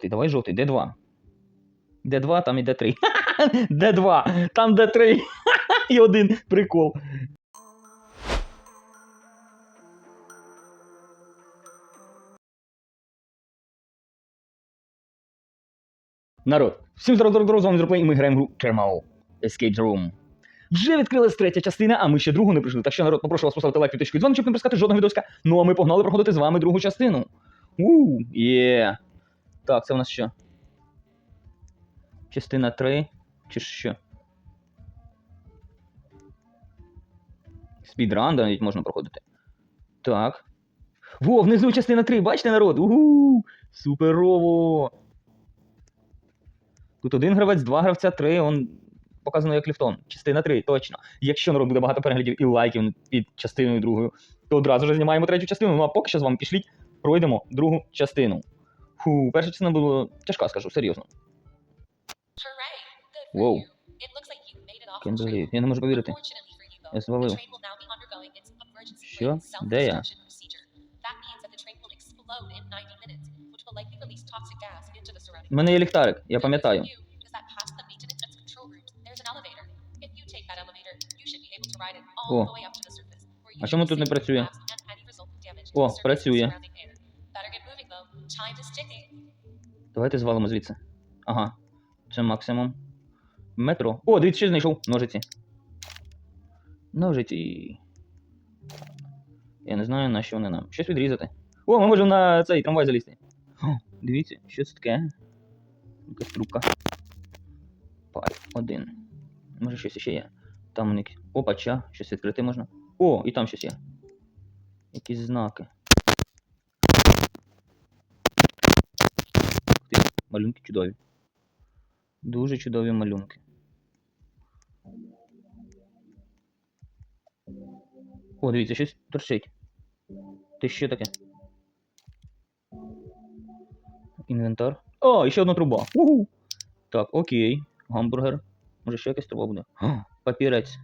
Ти давай жовтий, Д2. Д2, там і Д3. Д2, там Д3. І один прикол. Народ, всім здоров, здоров, здоров, з вами Дроплей, і ми граємо гру Kerbal Escape Room. Вже відкрилась третя частина, а ми ще другу не прийшли. Так що, народ, попрошу вас поставити лайк, підписку і дзвоник, щоб не пропускати жодного відоска. Ну а ми погнали проходити з вами другу частину. У, є. Так, це у нас що? Частина 3. Чи що? Спідран, да, навіть можна проходити. Так. Во, внизу частина 3, бачите, народ? Угу! Суперово! Тут один гравець, два гравця, три, он показано як ліфтон. Частина 3, точно. Якщо народ буде багато переглядів і лайків під частиною другою, то одразу ж знімаємо третю частину. Ну а поки що з вами пішліть, пройдемо другу частину. Фу, перша частина була тяжка, скажу, серйозно. Воу. Believe. Я не можу повірити. Я звалив. Що? Де я? У мене є ліхтарик, я пам'ятаю. О, а чому тут не працює? О, працює. Давайте звалимо звідси. Ага. Це максимум. Метро. О, дивіться, що знайшов. Ножиці. Ножиці. Я не знаю, на що вони нам. Щось відрізати. О, ми можемо на цей трамвай залізти. О, дивіться, що це таке? Якась трубка. Пай, один. Може щось ще є. Там у них. Опача, щось відкрити можна. О, і там щось є. Якісь знаки. Ух ти, Малюнки чудові. Дуже чудові малюнки. О, дивіться, щось торчить. Ти що таке? Інвентар. О, і ще одна труба. Угу. Так, окей. Гамбургер. Може ще якась труба буде. Папірець.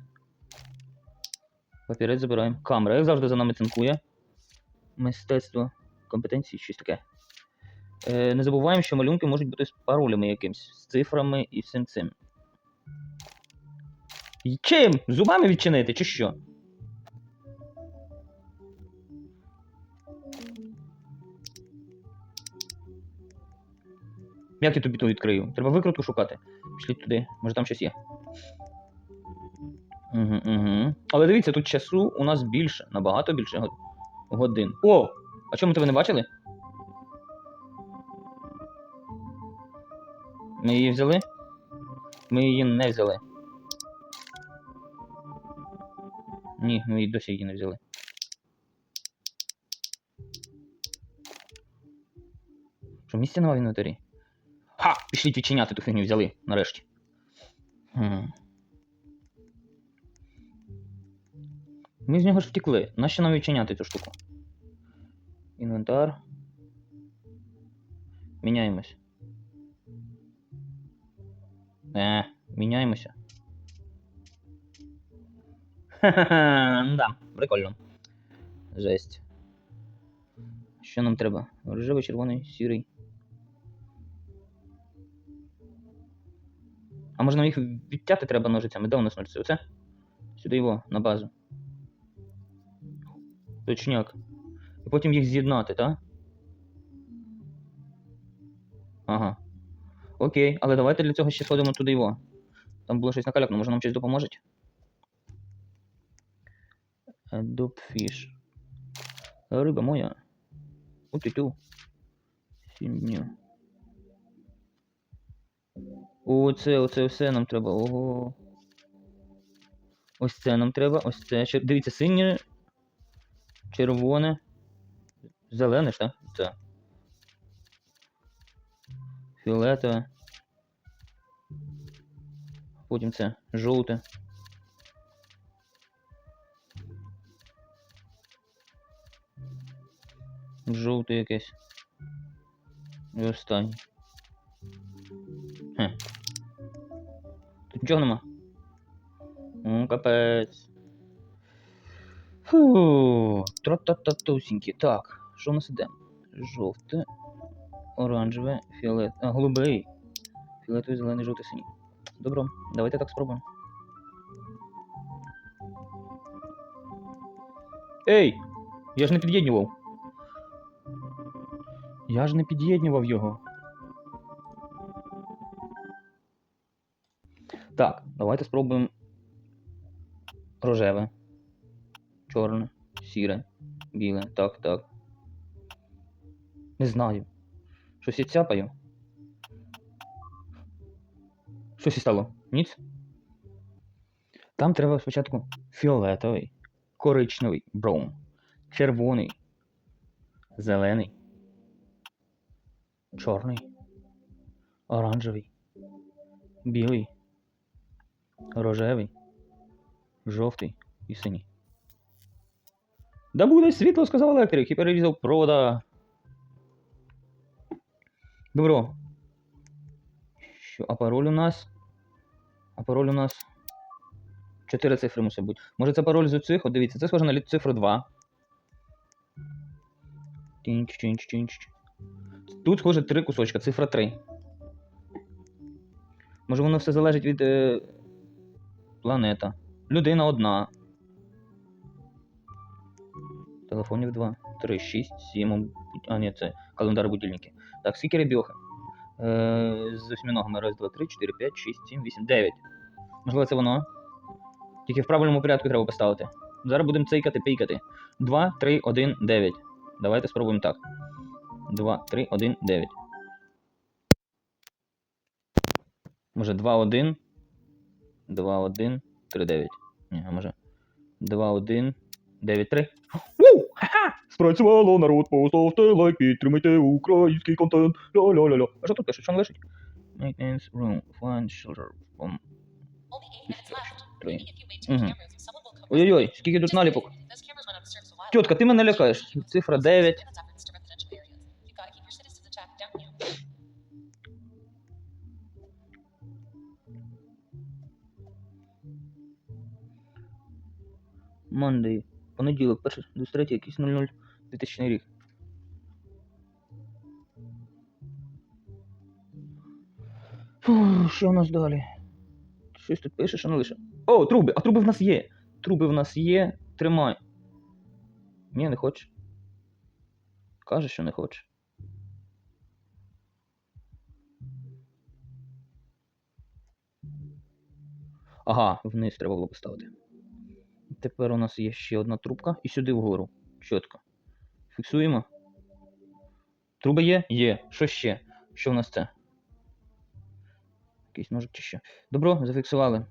Папірець забираємо. Камера, як завжди за нами цинкує. Мистецтво. Компетенції, щось таке. Е, не забуваємо, що малюнки можуть бути з паролями якимсь, з цифрами і всім цим. Чим? Зубами відчинити, чи що? Як я тобі ту відкрию? Треба викрутку шукати. Пішліть туди, може там щось є. Угу, угу. Але дивіться, тут часу у нас більше, набагато більше годин. О! А чому тебе не бачили? Ми її взяли? Ми її не взяли. Ні, ми її досі її не взяли. Що, місця нема в інвентарі? Ха! Пішліть відчиняти ту фігню взяли, нарешті. Хм. Ми з нього ж втекли. Нащо нам відчиняти цю штуку? Інвентар. Міняємось. Е, міняємося. Ха-ха-ха, да, прикольно. Жесть. Що нам треба? Рожевий, червоний, сірий. А може нам їх відтяти треба ножицями? Де у нас ножиці? Оце? Сюди його, на базу. Точняк. І потім їх з'єднати, так? Ага. Окей, але давайте для цього ще сходимо туди його. Там було щось накалякно, може нам щось допоможе? Adobe Риба моя. Утю-тю. Сім днів. Оце, оце все нам треба. Ого. Ось це нам треба, ось це. Дивіться, синє, червоне, зелене ж, так? Це. Фіолетове. Потім це жовте. Жовте якесь. І останнє. Хе. Тут нічого нема. Ну, капець. Фу. Тра-та-та-тусінькі. Так, що у нас іде? Жовте. оранжеве, фіолет. А, голубий. Фіолетовий, зелений, жовтий, синій. Добро, давайте так спробуємо. Ей! Я ж не під'єднював. Я ж не під'єднював його. Так, давайте спробуємо рожеве, чорне, сіре, біле. Так, так. Не знаю. Щось я цяпаю. Щось і стало? Ніц? Там треба спочатку фіолетовий, коричневий, браун, червоний, зелений, чорний, оранжевий, білий, рожевий, жовтий і синій. Да буде світло, сказав електрик і перерізав провода. Добро. Що, а пароль у нас? А пароль у нас. Чотири цифри мусить бути. Може це пароль з оцих? Дивіться, це схоже на цифру 2. Тінч, тінч, тінч. Тут схоже три кусочка, цифра 3. Може воно все залежить від е... планета. Людина одна. Телефонів 2, 3, 6, 7. А, ні, це календар будильники. Так, скільки ребьохи? Е, з осьминогами. Раз, два, три, чотири, п'ять, шість, сім, вісім, дев'ять. Можливо, це воно. Тільки в правильному порядку треба поставити. Зараз будемо цейкати, пейкати. 2, 3, 1, 9. Давайте спробуємо так. 2, 3, 1, 9. Може 2, 1. 2, 1, 3, 9. Ні, а може. 2, 1, 9, 3. Ву! Спрацювало, народ, поставте лайк, підтримайте український контент. Ля-ля-ля-ля. А що тут пише? Що не лишить? Maintenance room, find shelter from... Only eight minutes left. Maybe if you wait two Мгм. cameras, someone will come Ой-ой-ой, скільки тут наліпок. ago. ти мене лякаєш. Цифра 9. To residential areas. You've got to keep your citizens intact, don't you? Monday. Понеділок, перший, 23, якийсь 00, 2000 рік. Фу, що у нас далі? Щось тут пише, що не лише. О, труби! А труби в нас є! Труби в нас є. Тримай. Ні, не хоче. Каже, що не хоче. Ага, вниз треба було поставити. Тепер у нас є ще одна трубка і сюди вгору. Чітко. Фіксуємо. Труба є? Є. Що ще? Що в нас це? Якийсь ножик чи що. Добро, зафіксували.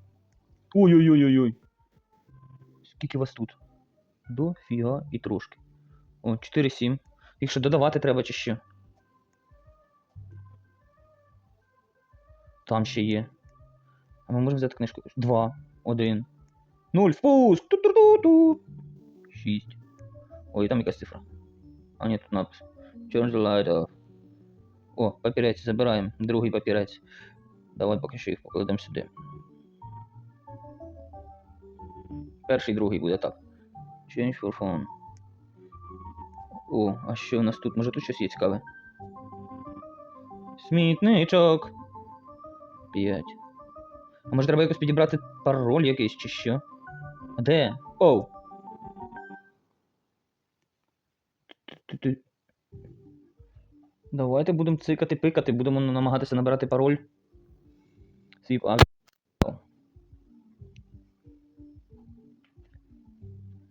Ой-ой-ой-ой-ой. Скільки вас тут? Дофіга і трошки. О, 4-7. Їх ще додавати треба чи що? Там ще є. А ми можемо взяти книжку. 2, 1. 0, впуск! Ту-ту-ту-ту. 6. Ой, там якась цифра. А ні, тут напис. Turn the. О, папірець забираємо. Другий папірець. Давай поки що їх покладемо сюди. Перший, другий буде так. Change for phone. О, а що у нас тут? Може тут щось є цікаве? Смітничок. 5. А може треба якось підібрати пароль якийсь чи що? Де? Оу. Давайте будемо цикати, пикати, будемо намагатися набирати пароль. Свіп а.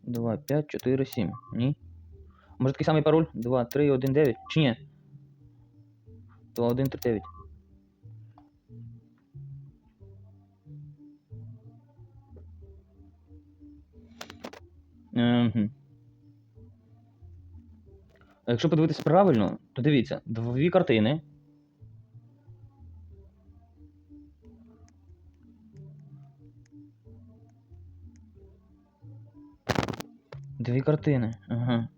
Два, п'ять, чотири, сім. Ні. Може такий самий пароль? 2, 3, 1, 9. Чи ні? 2, 1, 3, 9. Якщо подивитися правильно, то дивіться, дві картини. Дві картини. Ага.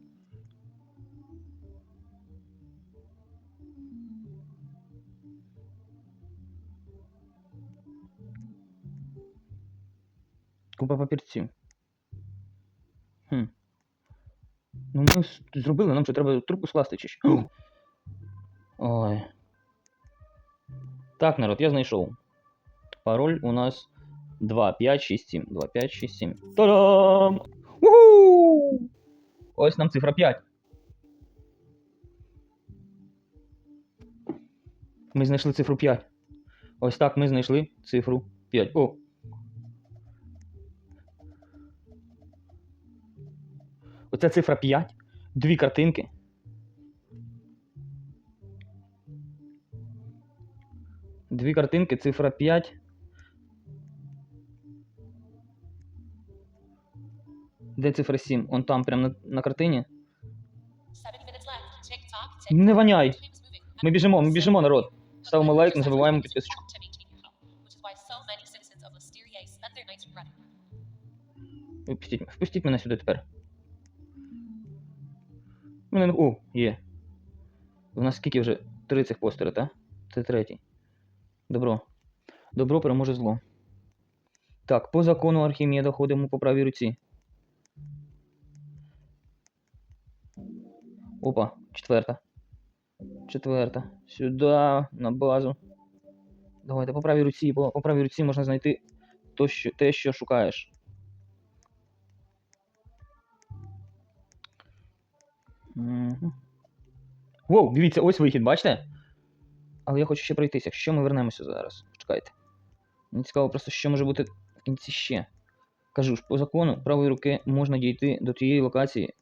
Купа папірців. Ну, ми с- зробили, нам що треба трубку скласти чи що. Ой. Так, народ, я знайшов. Пароль у нас 2567. 2567. Та-дам! Уху! Ось нам цифра 5. Ми знайшли цифру 5. Ось так ми знайшли цифру 5. О! Оце цифра 5. Дві картинки. Дві картинки, цифра 5. Де цифра 7? Он там, прямо на, на картині. Не воняй. Ми біжимо, ми біжимо, народ. Ставимо лайк, не забуваємо підписочку. Впустіть, впустіть мене сюди тепер. Мене... О, є. У нас скільки вже? Три цих постери, так? Це третій. Добро. Добро переможе зло. Так, по закону Архімеда ходимо по правій руці. Опа, четверта. Четверта. Сюди, на базу. Давайте по правій руці. По, по правій руці можна знайти то, що, те, що шукаєш. Мгм. Воу, дивіться, ось вихід, бачите? Але я хочу ще пройтися. Що ми вернемося зараз? Чекайте. Мені цікаво просто, що може бути в кінці ще. Кажу ж, по закону правої руки можна дійти до тієї локації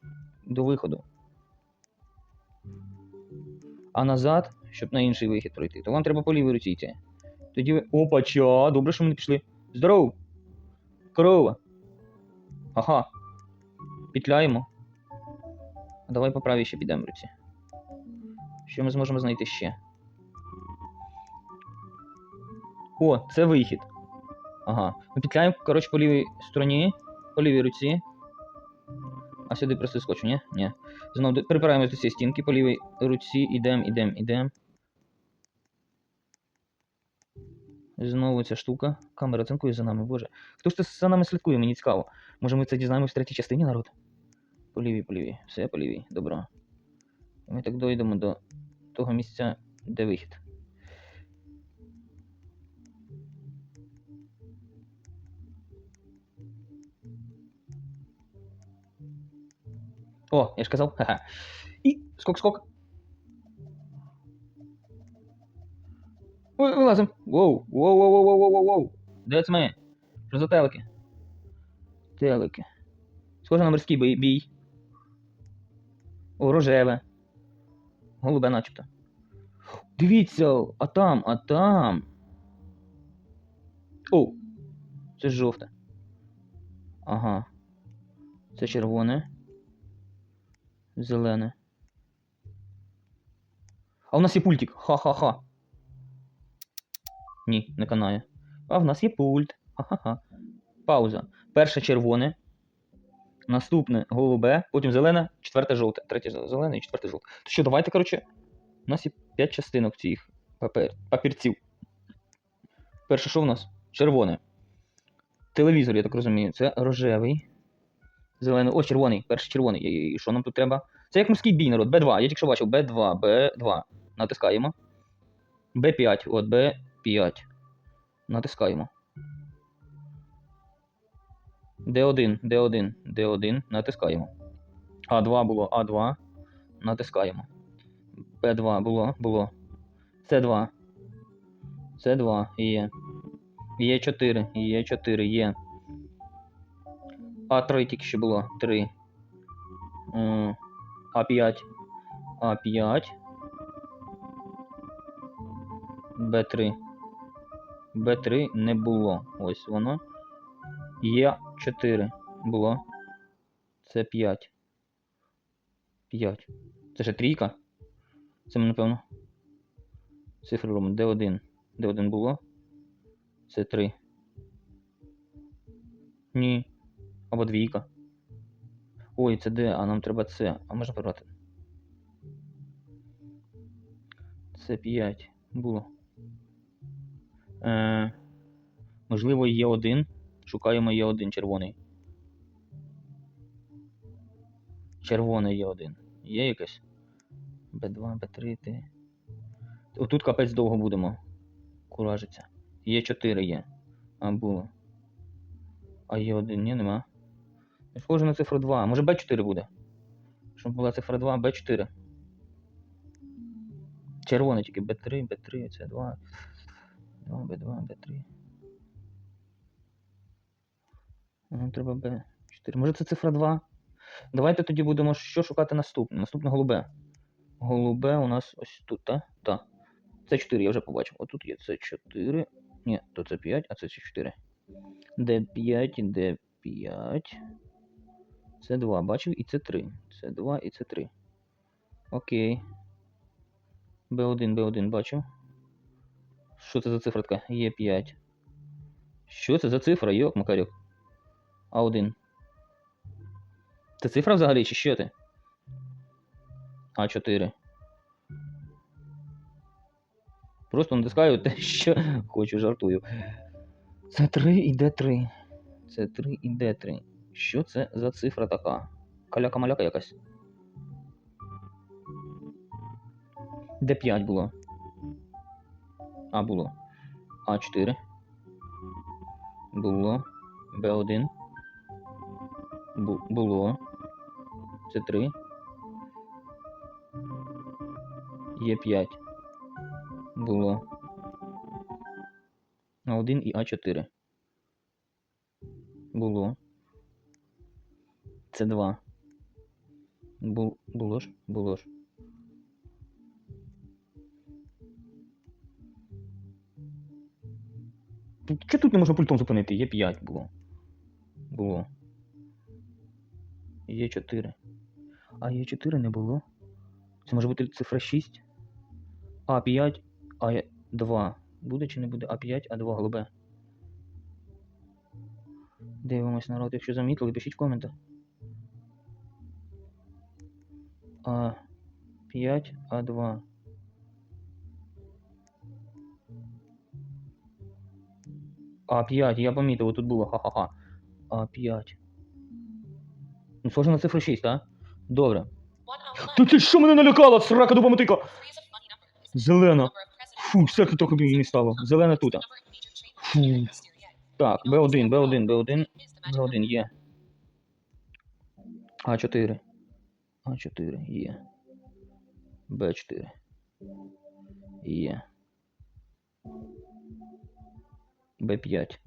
до виходу. А назад, щоб на інший вихід пройти, то вам треба по лівій руці йти. Тоді ви. Опача, добре, що ми не пішли. Здоров! Корова! Ага. Петляємо. Давай по правій ще підемо руці. Що ми зможемо знайти ще? О, це вихід. Ага. Ми петляємо, коротше, по лівій стороні, по лівій руці. А сюди просто скочу, ні? Ні. Знову припираємось до цієї стінки по лівій руці, ідем, ідем, ідем. Знову ця штука. Камера цинкує за нами, боже. Хто ж це за нами слідкує, мені цікаво. Може ми це дізнаємось в третій частині, народ? По лівій, по лівій. Все по лівій. Добро. Ми так дойдемо до того місця, де вихід. О, я ж казав. Ха-ха. І скок-скок. Ой, вилазим. Воу, воу, воу, воу, воу, воу, воу. Де це ми? Що за телики? Телики. Схоже на морський бій. Рожеве. Голубе начебто. Дивіться, а там, а там. О! Це жовте. Ага. Це червоне. Зелене. А у нас є пультик. Ха-ха-ха. Ні, не канає. А в нас є пульт. Ха-ха-ха. Пауза. Перше червоне. Наступне голубе, потім зелене, четверте жовте. Третє зелене і четверте жовте. То що, давайте, коротше. У нас є 5 частинок цих папер... папірців. Перше, що в нас? Червоне. Телевізор, я так розумію, це рожевий. Зелений. О, червоний. Перший червоний. І що нам тут треба? Це як морський бій, народ. Б2. Я тільки що бачив. Б2, Б2. Натискаємо. Б5. От, Б5. Натискаємо. Д1, Д1, Д1. Натискаємо. А2 було, А2. Натискаємо. П2 було, було. С2. С2 є. Є 4, є 4, є. А3 тільки ще було. 3. А5. А5. Б3. Б3 не було. Ось воно. Є 4 було. Це 5. 5. Це ще трійка. Це ми, напевно. Цифри робимо. Д1. Д1 було. Це 3. Ні. Або двійка. Ой, це Д, а нам треба С. А можна прибрати? Це 5 було. Е, можливо, є один. Шукаємо є один червоний. Червоний є один. Є якесь? Б2, Б3, Т. Отут капець довго будемо. Куражиться. Є 4 є. А було. А є один, ні, нема. Не Схоже на цифру 2. Може Б4 буде. Щоб була цифра 2, Б4. Червоне тільки Б3, Б3, це 2. 2, Б2, Б3. Нам треба Б4. Може це цифра 2? Давайте тоді будемо що шукати наступне. Наступне голубе. Голубе у нас ось тут, так? Так. Це 4, я вже побачив. Отут є це 4. Ні, то це 5, а це 4. Д5, Д5. Це 2, бачив? І це 3. Це 2 і це 3. Окей. Б1, Б1 бачив. Що це за цифра така? Є 5. Що це за цифра, йок, Макарюк? А1. Це цифра взагалі, чи що ти? А4. Просто натискаю те, що хочу, жартую. Це 3 і Д3. Це 3 і Д3. Що це за цифра така? Каляка-маляка якась. Д5 було. А, було. А4. Було. Б1. Бу було. Це 3. Є 5. Було. А1 і А4. Було. Це 2. Бу було ж? Було ж. Чого тут не можна пультом зупинити? Є 5 було. Було. Є 4. А є 4 не було. Це може бути цифра 6. А5, А2. Буде чи не буде А5, А2 голубе. Дивимось народ, якщо замітили, пишіть в коментах. А5, А2. А5, я помітив, тут було, ха-ха-ха. А5. Ну, схоже на цифру 6, так? Добре. Та ти що мене налякала, срака дуба мотика? Зелена. Фу, все трохи мені не стало. Зелена тут. Фу. Так, Б1, Б1, Б1, Is the magic number. Б1 є. А4. А4 є. Б4. Є. Б5.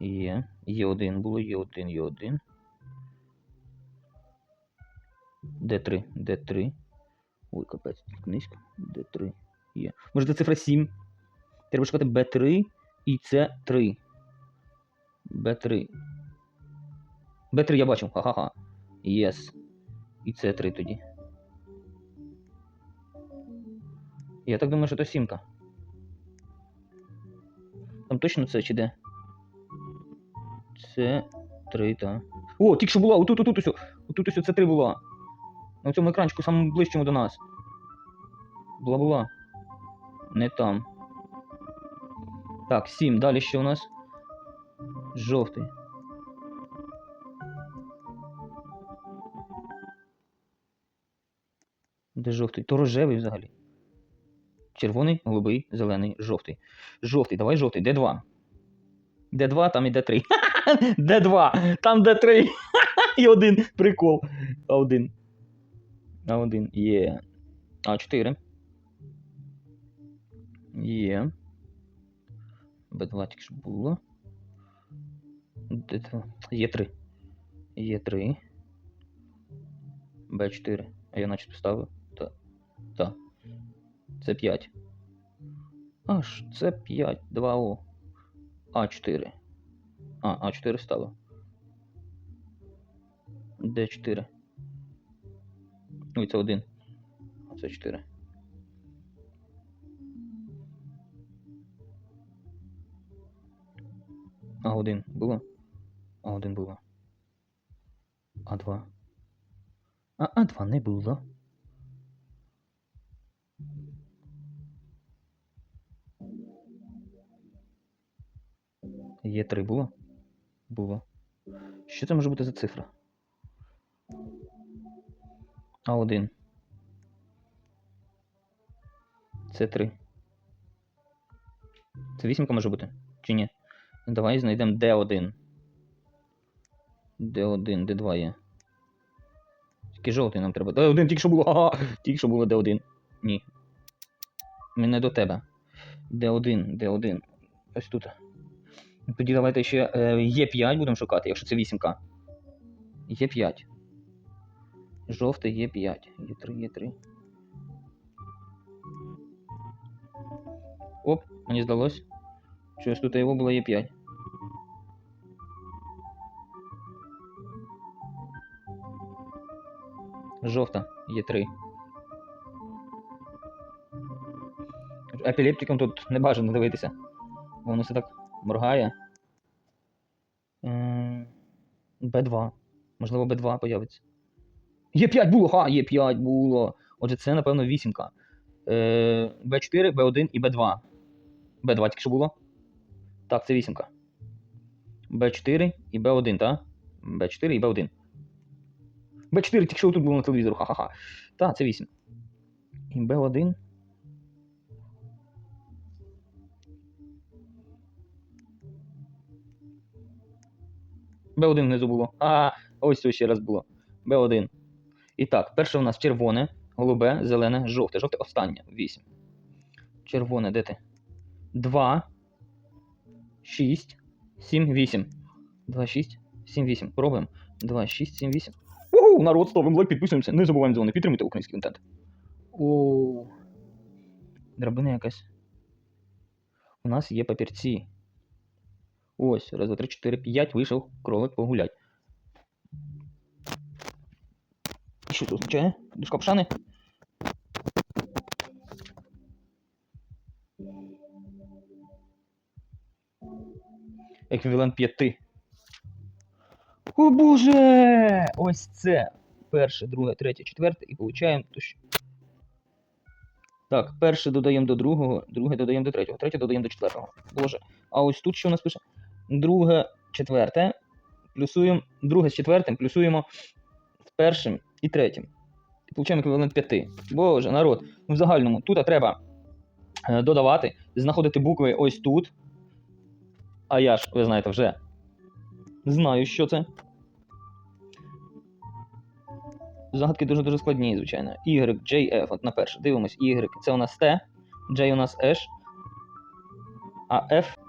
Є. Є1 було, Є1, Є1. Д3, Д3. Ой, капець, так низько. Д3 є. Може це цифра 7? Треба шукати Б3 і це 3. Б3. Б3 я бачу. Ха-ха-ха. Єс. І це 3 тоді. Я так думаю, що це сімка. Там точно це чи де? Це 3, так. О, тільки що була, отут, отут, ось. Отут це 3 була. На цьому екранчику самому ближчому до нас. Була була. Не там. Так, 7. Далі що у нас? Жовтий. Де жовтий? То рожевий взагалі. Червоний, голубий, зелений, жовтий. Жовтий, давай жовтий. Д2. Д2, там і Д3. Д2, там Д3. І один. Прикол. А1. А1 є. А4. Є. Б2 тільки ж було. Д2. Є 3. Є 3. Б4. А я наче поставив. Так. Так. Це 5. Аж це 5. 2О. А4. А, А4 стало. Д4. Ой, це 1. А це 4. А1 було? А1 було. А2. А А2 не було. Є 3 було? Було. Що це може бути за цифра? А1. Це 3. Це вісімка може бути? Чи ні? Давай знайдемо D1. D1, D2 є. Тільки жовтий нам треба. D1 тільки що було. Ага! Тільки що було D1. Ні. Мене до тебе. D1, D1. Ось тут. Тоді давайте ще е, Е5 будемо шукати, якщо це вісімка. Є5. Жовтий Є5. Є3, Є3. Оп, мені здалось. Щось тут його було Є5. Жовта Є3. Епілептиком тут не бажано дивитися. Воно все так моргає. Б2. Можливо, Б2 появиться. Є5 було! Ха, Є5 було. Отже, це, напевно, вісімка. Е, Б4, Б1 і Б2. Б2 тільки що було? Так, це вісімка. Б4 і Б1, так? Б4 і Б1. Б4 тільки що тут було на телевізору. Ха-ха-ха. Так, це 8. І Б1. Б1 внизу було. А, ось це ще раз було. Б1. І так, перше у нас червоне, голубе, зелене, жовте. Жовте останнє. 8. Червоне, де ти? 2. 6. 7, 8. 2, 6, 7, 8. Пробуємо. 2, 6, 7, 8. Угу, народ, ставимо лайк, підписуємося. Не забуваємо дзвони, підтримуйте український контент. О. Драбина якась. У нас є папірці. Ось, раз, два, три, чотири, п'ять, вийшов кролик погулять. І Що це означає? Дужка пшани? Еквівалент п'яти. О боже! Ось це. Перше, друге, третє, четверте і получаємо. То що... Так, перше додаємо до другого, друге додаємо до третього, третє додаємо до четвертого. Боже. А ось тут що у нас пише? Друге, четверте. Плюсуємо. Друге з четвертим, плюсуємо з першим і третім. І получаємо еквівалент п'яти. Боже, народ. Ну, в загальному тут треба е, додавати, знаходити букви ось тут. А я ж, ви знаєте, вже знаю, що це. Загадки дуже-дуже складні, звичайно. Y, J, F. От на перше. Дивимось. Y це у нас T, J у нас H, а F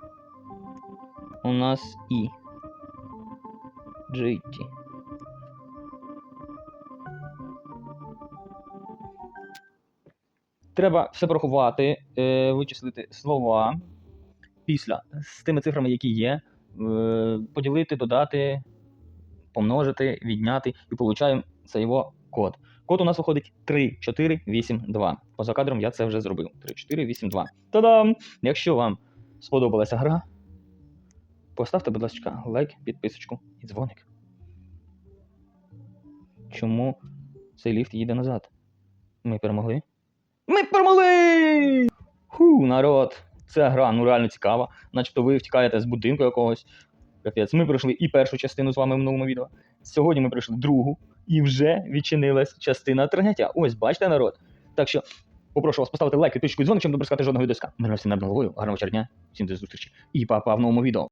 у нас I. J, Треба все порахувати, е, вичислити слова після з тими цифрами, які є, е, поділити, додати, помножити, відняти і получаємо цей його код. Код у нас виходить 3, 4, 8, 2. Поза кадром я це вже зробив. 3, 4, 8, 2. Та-дам! Якщо вам сподобалася гра, поставте, будь ласка, лайк, підписочку і дзвоник. Чому цей ліфт їде назад? Ми перемогли? Ми перемогли! Ху, народ! Ця гра ну реально цікава. Начебто ви втікаєте з будинку якогось. Капець, ми пройшли і першу частину з вами в минулому відео. Сьогодні ми пройшли другу, і вже відчинилась частина третя. Ось, бачите, народ. Так що попрошу вас поставити лайк, підписку і дзвоник, щоб не пропускати жодного відео. Ми всім над головою. Гарного дня, всім до зустрічі. І па-па в новому відео.